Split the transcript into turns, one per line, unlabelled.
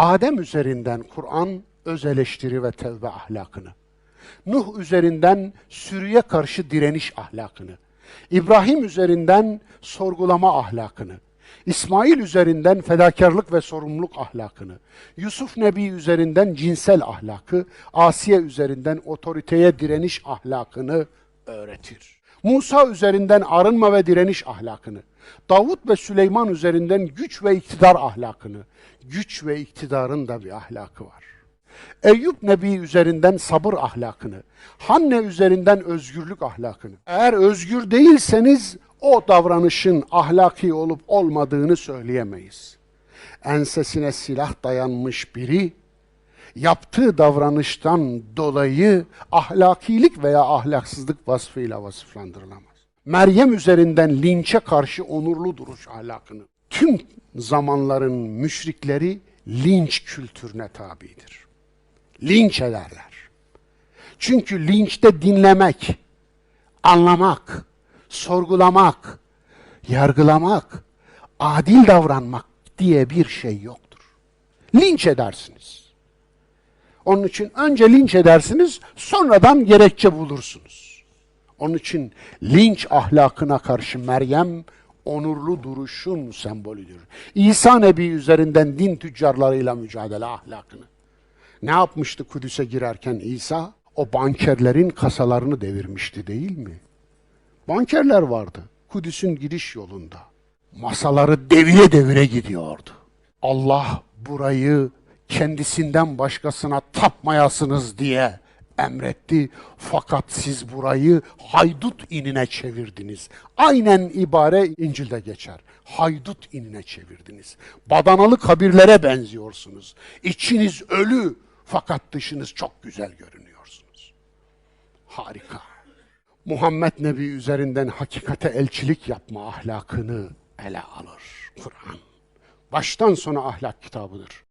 Adem üzerinden Kur'an öz eleştiri ve tevbe ahlakını, Nuh üzerinden sürüye karşı direniş ahlakını, İbrahim üzerinden sorgulama ahlakını, İsmail üzerinden fedakarlık ve sorumluluk ahlakını, Yusuf Nebi üzerinden cinsel ahlakı, Asiye üzerinden otoriteye direniş ahlakını öğretir. Musa üzerinden arınma ve direniş ahlakını, Davut ve Süleyman üzerinden güç ve iktidar ahlakını, güç ve iktidarın da bir ahlakı var. Eyüp Nebi üzerinden sabır ahlakını, Hanne üzerinden özgürlük ahlakını. Eğer özgür değilseniz o davranışın ahlaki olup olmadığını söyleyemeyiz. Ensesine silah dayanmış biri yaptığı davranıştan dolayı ahlakilik veya ahlaksızlık vasfıyla vasıflandırılamaz. Meryem üzerinden linçe karşı onurlu duruş ahlakını. Tüm zamanların müşrikleri linç kültürüne tabidir. Linç ederler. Çünkü linçte dinlemek, anlamak, sorgulamak, yargılamak, adil davranmak diye bir şey yoktur. Linç edersiniz. Onun için önce linç edersiniz, sonradan gerekçe bulursunuz. Onun için linç ahlakına karşı Meryem onurlu duruşun sembolüdür. İsa Nebi üzerinden din tüccarlarıyla mücadele ahlakını. Ne yapmıştı Kudüs'e girerken İsa? O bankerlerin kasalarını devirmişti değil mi? Bankerler vardı Kudüs'ün giriş yolunda. Masaları devire devire gidiyordu. Allah burayı kendisinden başkasına tapmayasınız diye emretti. Fakat siz burayı haydut inine çevirdiniz. Aynen ibare İncil'de geçer. Haydut inine çevirdiniz. Badanalı kabirlere benziyorsunuz. İçiniz ölü fakat dışınız çok güzel görünüyorsunuz. Harika. Muhammed Nebi üzerinden hakikate elçilik yapma ahlakını ele alır Kur'an. Baştan sona ahlak kitabıdır.